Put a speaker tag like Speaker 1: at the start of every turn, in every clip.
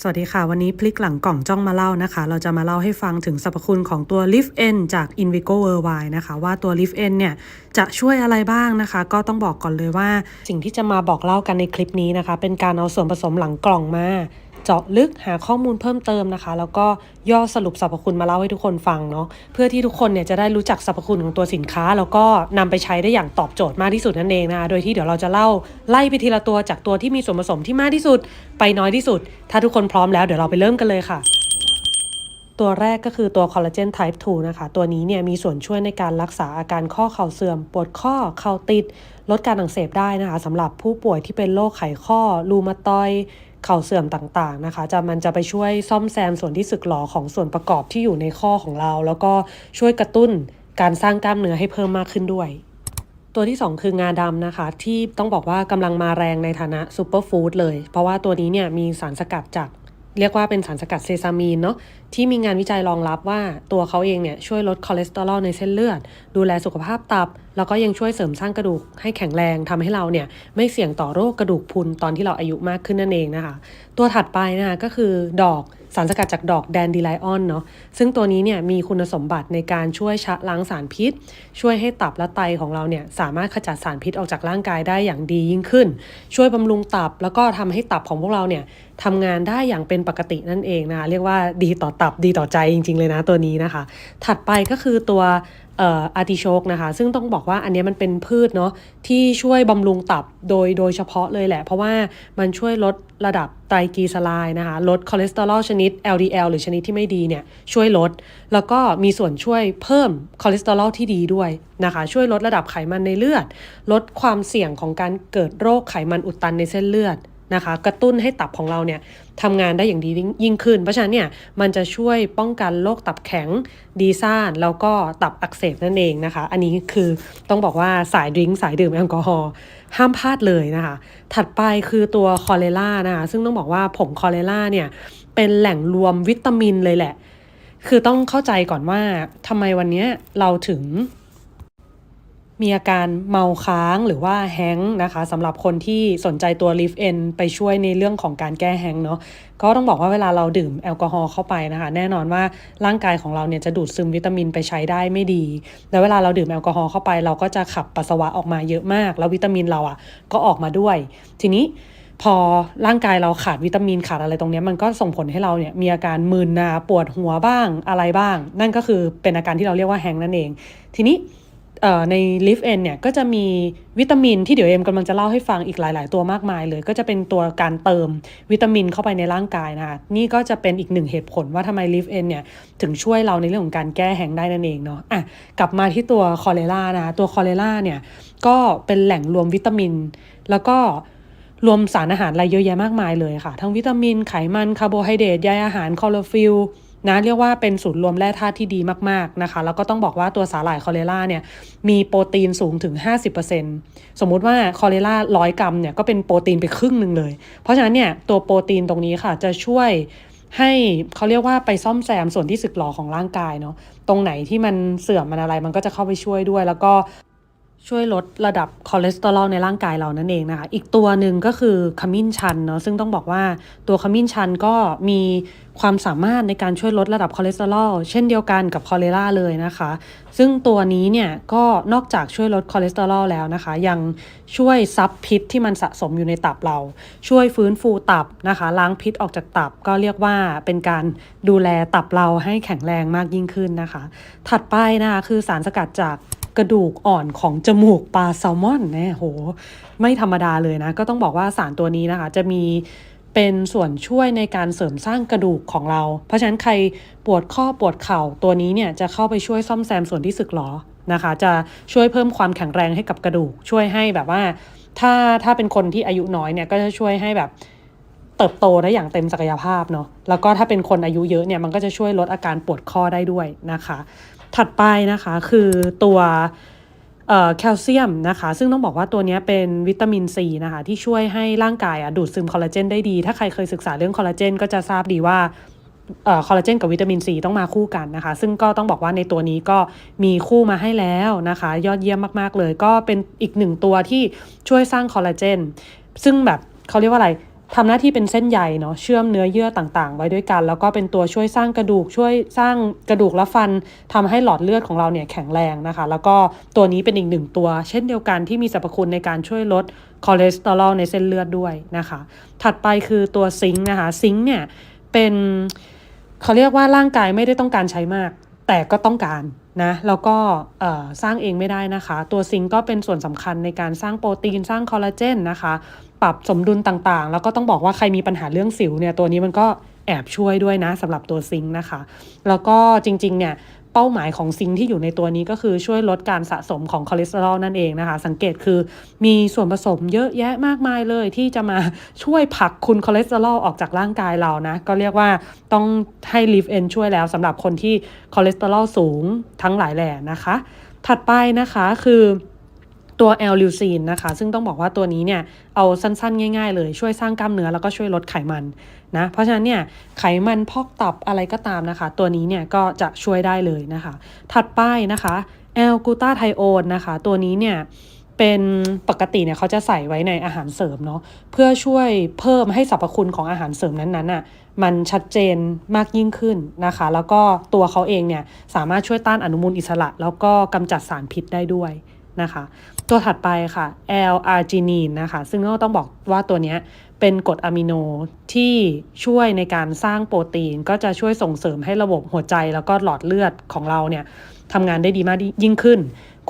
Speaker 1: สวัสดีค่ะ วันนี้พลิกหลังกล่องจ้องมาเล่านะคะ เราจะมาเล่าให้ฟังถึงสรรพคุณของตัว Lift N จาก Invigo Worldwide นะคะ ว่าตัว Lift N เนี่ยจะช่วยอะไรบ้างนะคะ ก็ต้องบอกก่อนเลยว่า สิ่งที่จะมาบอกเล่ากันในคลิปนี้นะคะ เป็นการเอาส่วนผสมหลังกล่องมา เจาะลึกหาข้อมูลเพิ่มเติมนะคะ แล้วก็ย่อสรุปสรรพคุณมาเล่าให้ทุกคนฟังเนาะเพื่อที่ทุกคนเนี่ยจะได้รู้จักสรรพคุณของตัวสินค้า แล้วก็นำไปใช้ได้อย่างตอบโจทย์มากที่สุดนั่นเองนะคะโดยที่เดี๋ยวเราจะเล่าไล่ไปทีละตัวจากตัวที่มีส่วนผสมที่มากที่สุด ไปน้อยที่สุด ถ้าทุกคนพร้อมแล้วเดี๋ยวเราไปเริ่มกันเลยค่ะตัวแรกก็คือตัวคอลลาเจน type 2 นะคะ ตัวนี้เนี่ยมีส่วนช่วยในการรักษาอาการข้อเข่าเสื่อม ปวดข้อเข่าติด ลดการอักเสบได้นะคะสำหรับผู้ป่วยที่เป็นโรคไขข้อ รูมาตอย เข่าเสื่อมต่างๆนะคะ จะมันจะไปช่วยซ่อมแซมส่วนที่สึกหรอของส่วนประกอบที่อยู่ในข้อของเรา แล้วก็ช่วยกระตุ้นการสร้างกล้ามเนื้อให้เพิ่มมากขึ้นด้วย ตัวที่ 2 คืองาดำนะคะ ที่ต้องบอกว่ากำลังมาแรงในฐานะซูเปอร์ฟู้ดเลย เพราะว่าตัวนี้เนี่ยมีสารสกัดจาก เรียกว่าเป็นสารสกัดเซซามีนเนาะที่มีงานวิจัยรองรับว่าตัวเขาเองเนี่ยช่วยลดคอเลสเตอรอลในเส้นเลือด ดูแลสุขภาพตับ แล้วก็ยังช่วยเสริมสร้างกระดูกให้แข็งแรงทำให้เราเนี่ยไม่เสี่ยงต่อโรคกระดูกพุนตอนที่เราอายุมากขึ้นนั่นเองนะคะ ตัวถัดไปนะคะก็คือดอก สารสกัดจากดอกแดนดีไลออนเนาะซึ่งตัวนี้เนี่ยมีคุณสมบัติในการช่วยชะล้างสารพิษ ช่วยให้ตับและไตของเราเนี่ยสามารถขจัดสารพิษออกจากร่างกายได้อย่างดียิ่งขึ้น ช่วยบำรุงตับแล้วก็ทำให้ตับของพวกเราเนี่ยทำงานได้อย่างเป็นปกตินั่นเองนะคะเรียกว่าดีต่อตับดีต่อใจจริง ๆ เลยนะตัวนี้นะคะ ถัดไปก็คือตัว อาร์ติโชกนะคะ ซึ่งต้องบอกว่าอันนี้มันเป็นพืชเนาะที่ช่วยบำรุงตับโดยโดยเฉพาะเลยแหละ เพราะว่ามันช่วยลดระดับไตรกลีเซอไรด์นะคะ ลดคอเลสเตอรอลชนิด LDL หรือชนิดที่ไม่ดีเนี่ยช่วยลด แล้วก็มีส่วนช่วยเพิ่มคอเลสเตอรอลที่ดีด้วยนะคะ ช่วยลดระดับไขมันในเลือด ลดความเสี่ยงของการเกิดโรคไขมันอุดตันในเส้นเลือด นะคะ กระตุ้นให้ตับของเราเนี่ยทำงานได้อย่างดียิ่งขึ้น เพราะฉะนั้นเนี่ยมันจะช่วยป้องกันโรคตับแข็งดีซ่านแล้วก็ตับอักเสบนั่นเองนะคะ อันนี้คือต้องบอกว่าสายดริงสายดื่มแอลกอฮอล์ห้ามพลาดเลยนะคะ ถัดไปคือตัวคอเลล่านะคะซึ่งต้องบอกว่าผงคอเลล่าเนี่ยเป็นแหล่งรวมวิตามินเลยแหละ คือต้องเข้าใจก่อนว่าทำไมวันนี้เราถึง มีอาการเมาค้างหรือว่าแฮงนะคะสำหรับคนที่สนใจตัว l i f N ไปช่วยในเรื่องของการแก้แฮงเนาะก็ต้องบอกว่าเวลาเราดื่มแอลกอฮอล์เข้าไปนะคะ แน่นอนว่าร่างกายของเราเนี่ยจะดูดซึมวิตามินไปใช้ได้ไม่ดี แล้วเวลาเราดื่มแอลกอฮอล์เข้าไป เราก็จะขับปัสสาวะออกมาเยอะมาก แล้ววิตามินเราอะก็ออกมาด้วย ทีนี้พอร่างกายเราขาดวิตามินขาดอะไรตรงนี้มันก็ส่งผลให้เราเนี่ยมีอาการมึนนาปวดหัวบ้างอะไรบ้าง นั่นก็คือเป็นอาการที่เราเรียกว่าแฮงนั่นเอง ทีนี้ ใน l i f N เนี่ยก็จะมีวิตามินที่เดี๋ยวเอ็มกำลังจะเล่าให้ฟังอีกหลาย ๆ ตัวมากมายเลย ก็จะเป็นตัวการเติมวิตามินเข้าไปในร่างกายนะคะนี่ก็จะเป็นอีกหนึ่งเหตุผลว่าทำไม l i f N เนี่ยถึงช่วยเราในเรื่องของการแก้แห้งได้นั่นเองเนาะอะกลับมาที่ตัวคอเลล่านะตัวคอเลล่าเนี่ยก็เป็นแหล่งรวมวิตามิน แล้วก็รวมสารอาหารอะไรเยอะแยะมากมายเลยค่ะ ทั้งวิตามินไขมันคาร์โบไฮเดรตใยอาหารคลอโรฟิล นะเรียกว่าเป็นศูนย์รวมแร่ธาตุที่ดีมากๆนะคะแล้วก็ต้องบอกว่าตัวสาหร่ายคอเลล่าเนี่ยมีโปรตีนสูงถึง 50%สมมุติว่าคอเลล่าร้อยกรัมเนี่ยก็เป็นโปรตีนไปครึ่งหนึ่งเลย เพราะฉะนั้นเนี่ยตัวโปรตีนตรงนี้ค่ะจะช่วยให้เขาเรียกว่าไปซ่อมแซมส่วนที่สึกหรอของร่างกายเนาะตรงไหนที่มันเสื่อมมันอะไรมันก็จะเข้าไปช่วยด้วย แล้วก็ ช่วยลดระดับคอเลสเตอรอลในร่างกายเรานั่นเองนะคะ อีกตัวหนึ่งก็คือขมิ้นชันเนาะซึ่งต้องบอกว่าตัวขมิ้นชันก็มีความสามารถในการช่วยลดระดับคอเลสเตอรอลเช่นเดียวกันกับคอเลล่าเลยนะคะ ซึ่งตัวนี้เนี่ยก็นอกจากช่วยลดคอเลสเตอรอลแล้วนะคะ ยังช่วยซับพิษที่มันสะสมอยู่ในตับเรา ช่วยฟื้นฟูตับนะคะ ล้างพิษออกจากตับก็เรียกว่าเป็นการดูแลตับเราให้แข็งแรงมากยิ่งขึ้นนะคะ ถัดไปนะคะคือสารสกัดจาก กระดูกอ่อนของจมูกปลาแซลมอนเนี่ยโห ไม่ธรรมดาเลยนะ ก็ต้องบอกว่าสารตัวนี้นะคะ จะมีเป็นส่วนช่วยในการเสริมสร้างกระดูกของเรา เพราะฉะนั้นใครปวดข้อปวดเข่าตัวนี้เนี่ยจะเข้าไปช่วยซ่อมแซมส่วนที่สึกหรอนะคะ จะช่วยเพิ่มความแข็งแรงให้กับกระดูก ช่วยให้แบบว่า ถ้าถ้าเป็นคนที่อายุน้อยเนี่ยก็จะช่วยให้แบบ เติบโตได้อย่างเต็มศักยภาพเนาะแล้วก็ถ้าเป็นคนอายุเยอะเนี่ยมันก็จะช่วยลดอาการปวดข้อได้ด้วยนะคะ ถัดไปนะคะคือตัวแคลเซียมนะคะ ซึ่งต้องบอกว่าตัวนี้เป็นวิตามินซีนะคะที่ช่วยให้ร่างกายดูดซึมคอลลาเจนได้ดี ถ้าใครเคยศึกษาเรื่องคอลลาเจนก็จะทราบดีว่าคอลลาเจนกับวิตามินซีต้องมาคู่กันนะคะ ซึ่งก็ต้องบอกว่าในตัวนี้ก็มีคู่มาให้แล้วนะคะ ยอดเยี่ยมมาก ๆ เลย ก็เป็นอีกหนึ่งตัวที่ช่วยสร้างคอลลาเจนซึ่งแบบเขาเรียกว่าอะไร ทำหน้าที่เป็นเส้นใยเนาะเชื่อมเนื้อเยื่อต่างๆ ไว้ด้วยกัน แล้วก็เป็นตัวช่วยสร้างกระดูกช่วยสร้างกระดูกและฟันทำให้หลอดเลือดของเราเนี่ยแข็งแรงนะคะ แล้วก็ตัวนี้เป็นอีกหนึ่งตัว เช่นเดียวกันที่มีสรรพคุณในการช่วยลดคอเลสเตอรอลในเส้นเลือดด้วยนะคะ ถัดไปคือตัวซิงค์นะคะซิงค์เนี่ยเป็นเขาเรียกว่าร่างกายไม่ได้ต้องการใช้มาก แต่ก็ต้องการ นะแล้วก็สร้างเองไม่ได้นะคะ ตัวซิงก็เป็นส่วนสำคัญในการสร้างโปรตีนสร้างคอลลาเจนนะคะ ปรับสมดุลต่างๆ แล้วก็ต้องบอกว่าใครมีปัญหาเรื่องสิวเนี่ยตัวนี้มันก็แอบช่วยด้วยนะสำหรับตัวซิงค์นะคะ แล้วก็จริงๆเนี่ย ป้าหมายของซิงที่อยู่ในตัวนี้ก็คือช่วยลดการสะสมของคอเลสเตอรอลนั่นเองนะคะ สังเกตคือมีส่วนผสมเยอะแยะมากมายเลยที่จะมาช่วยผลักคุณคอเลสเตอรอลออกจากร่างกายเรานะ ก็เรียกว่าต้องให้ลิฟเอนช่วยแล้วสำหรับคนที่คอเลสเตอรอลสูงทั้งหลายแหล่นะคะ ถัดไปนะคะคือ ตัวแอลลิวซีนนะคะ ซึ่งต้องบอกว่าตัวนี้เนี่ย เอาสั้นๆ ง่าย ๆ เลยช่วยสร้างกล้ามเนื้อแล้วก็ช่วยลดไขมันนะ เพราะฉะนั้นเนี่ย ไขมันพอกตับอะไรก็ตามนะคะ ตัวนี้เนี่ยก็จะช่วยได้เลยนะคะ ถัดไปนะคะแอลกูตาไทโอนนะคะ ตัวนี้เนี่ยเป็นปกติเนี่ยเขาจะใส่ไว้ในอาหารเสริมเนาะเพื่อช่วยเพิ่มให้สรรพคุณของอาหารเสริมนั้นๆน่ะมันชัดเจนมากยิ่งขึ้นนะคะ แล้วก็ตัวเขาเองเนี่ยสามารถช่วยต้านอนุมูลอิสระ แล้วก็กำจัดสารพิษได้ด้วยนะคะ ตัวถัดไปค่ะ L-arginine นะคะ ซึ่งก็ต้องบอกว่าตัวนี้เป็นกรดอะมิโนที่ช่วยในการสร้างโปรตีน ก็จะช่วยส่งเสริมให้ระบบหัวใจแล้วก็หลอดเลือดของเราเนี่ยทำงานได้ดีมากยิ่งขึ้น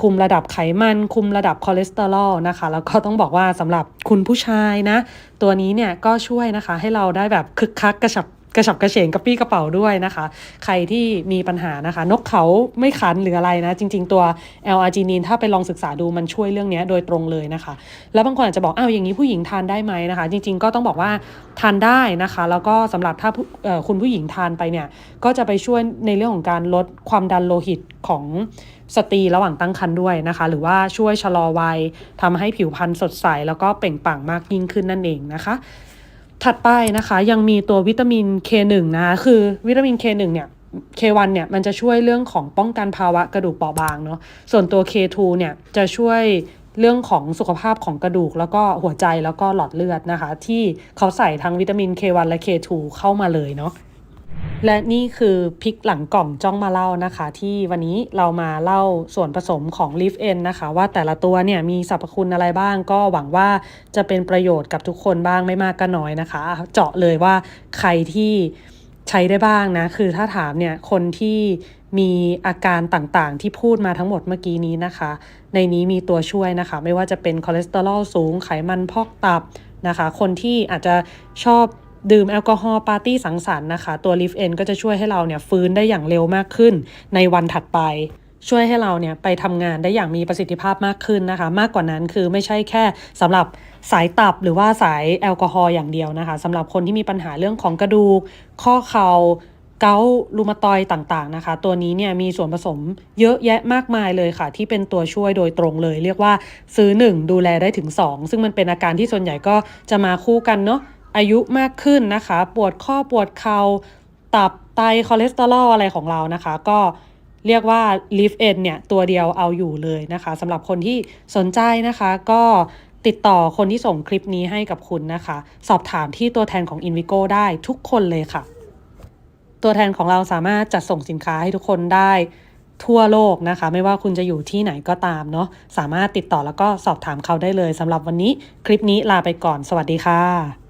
Speaker 1: คุมระดับไขมัน คุมระดับคอเลสเตอรอลนะคะ แล้วก็ต้องบอกว่าสำหรับคุณผู้ชายนะ ตัวนี้เนี่ยก็ช่วยนะคะให้เราได้แบบคึกคักกระฉับ กระฉับกระเฉงกระปี้กระเป๋าด้วยนะคะ ใครที่มีปัญหานะคะ นกเขาไม่ขันหรืออะไรนะ จริง ๆ ตัว L อาร์จินีนถ้าไปลองศึกษาดูมันช่วยเรื่องนี้โดยตรงเลยนะคะ แล้วบางคนอาจจะบอกอ้าวอย่างนี้ผู้หญิงทานได้ไหมนะคะ จริง ๆ ก็ต้องบอกว่าทานได้นะคะ แล้วก็สำหรับถ้าคุณผู้หญิงทานไปเนี่ย ก็จะไปช่วยในเรื่องของการลดความดันโลหิตของสตรีระหว่างตั้งครรภ์ด้วยนะคะ หรือว่าช่วยชะลอวัยทำให้ผิวพรรณสดใส แล้วก็เปล่งปลั่งมากยิ่งขึ้นนั่นเองนะคะ ถัดไปนะคะยังมีตัววิตามิน K1 นะคะคือวิตามิน K1 เนี่ย K1 เนี่ยมันจะช่วยเรื่องของป้องกันภาวะกระดูกเปราะบางเนาะส่วนตัว K2 เนี่ยจะช่วยเรื่องของสุขภาพของกระดูกแล้วก็หัวใจแล้วก็หลอดเลือดนะคะ ที่เขาใส่ทั้งวิตามิน K1 และ K2 เข้ามาเลยเนาะ และนี่คือพริกหลังกล่องจ้องมาเล่านะคะ ที่วันนี้เรามาเล่าส่วนผสมของ Leaf N นะคะ ว่าแต่ละตัวเนี่ยมีสรรพคุณอะไรบ้าง ก็หวังว่าจะเป็นประโยชน์กับทุกคนบ้างไม่มากก็น้อยนะคะ เจาะเลยว่าใครที่ใช้ได้บ้างนะ คือถ้าถามเนี่ยคนที่มีอาการต่างๆ ที่พูดมาทั้งหมดเมื่อกี้นี้นะคะ ในนี้มีตัวช่วยนะคะ ไม่ว่าจะเป็นคอเลสเตอรอลสูงไขมันพอกตับนะคะ คนที่อาจจะชอบ ดื่มแอลกอฮอล์ปาร์ตี้สังสรรค์นะคะ ตัวลิฟเอนก็จะช่วยให้เราเนี่ยฟื้นได้อย่างเร็วมากขึ้นในวันถัดไป ช่วยให้เราเนี่ยไปทำงานได้อย่างมีประสิทธิภาพมากขึ้นนะคะ มากกว่านั้นคือไม่ใช่แค่สำหรับสายตับหรือว่าสายแอลกอฮอล์อย่างเดียวนะคะสำหรับคนที่มีปัญหาเรื่องของกระดูก ข้อเข่าเกาต์รูมาตอยต่างๆนะคะ ตัวนี้เนี่ยมีส่วนผสมเยอะแยะมากมายเลยค่ะ ที่เป็นตัวช่วยโดยตรงเลย เรียกว่าซื้อ 1 ดูแลได้ถึง 2 ซึ่งมันเป็นอาการที่ส่วนใหญ่ก็จะมาคู่กันเนาะ อายุมากขึ้นนะคะ ปวดข้อปวดเขา่าตับไตคอเลสเตอรอลอะไรของเรานะคะ ก็เรียกว่า l i f e n เนี่ยตัวเดียวเอาอยู่เลยนะคะสำหรับคนที่สนใจนะคะ ก็ติดต่อคนที่ส่งคลิปนี้ให้กับคุณนะคะ สอบถามที่ตัวแทนของ Invigo ได้ทุกคนเลยค่ะ ตัวแทนของเราสามารถจัดส่งสินค้าให้ทุกคนได้ทั่วโลกนะคะ ไม่ว่าคุณจะอยู่ที่ไหนก็ตามเนาะสามารถติดต่อแล้วก็สอบถามเขาได้เลยสำหรับวันนี้คลิปนี้ลาไปก่อน สวัสดีค่ะ